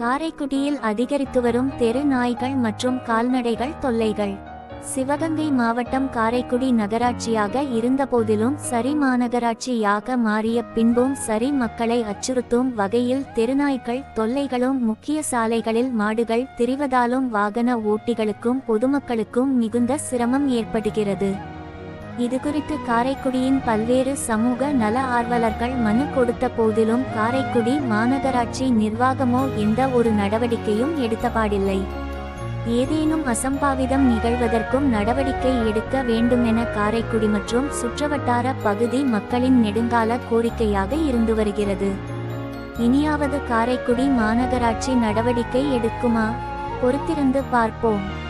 காரைக்குடியில் அதிகரித்து வரும் தெரு நாய்கள் மற்றும் கால்நடைகள் தொல்லைகள். சிவகங்கை மாவட்டம் காரைக்குடி நகராட்சியாக இருந்தபோதிலும் சரி மாநகராட்சியாக மாறிய பின்பும் சரி மக்களை அச்சுறுத்தும் வகையில் தெருநாய்கள் தொல்லைகளும் முக்கிய சாலைகளில் மாடுகள் திரிவதாலும் வாகன ஓட்டிகளுக்கும் பொதுமக்களுக்கும் மிகுந்த சிரமம் ஏற்படுகிறது. இதுகுறித்து காரைக்குடியின் பல்வேறு சமூக நல ஆர்வலர்கள் மனு கொடுத்த போதிலும் காரைக்குடி மாநகராட்சி நிர்வாகமோ எந்த ஒரு நடவடிக்கையும் எடுத்தபாடில்லை. ஏதேனும் அசம்பாவிதம் நிகழ்வதற்கும் நடவடிக்கை எடுக்க வேண்டுமென காரைக்குடி மற்றும் சுற்றவட்டார பகுதி மக்களின் நெடுங்கால கோரிக்கையாக இருந்து வருகிறது. இனியாவது காரைக்குடி மாநகராட்சி நடவடிக்கை எடுக்குமா? பொறுத்திருந்து பார்ப்போம்.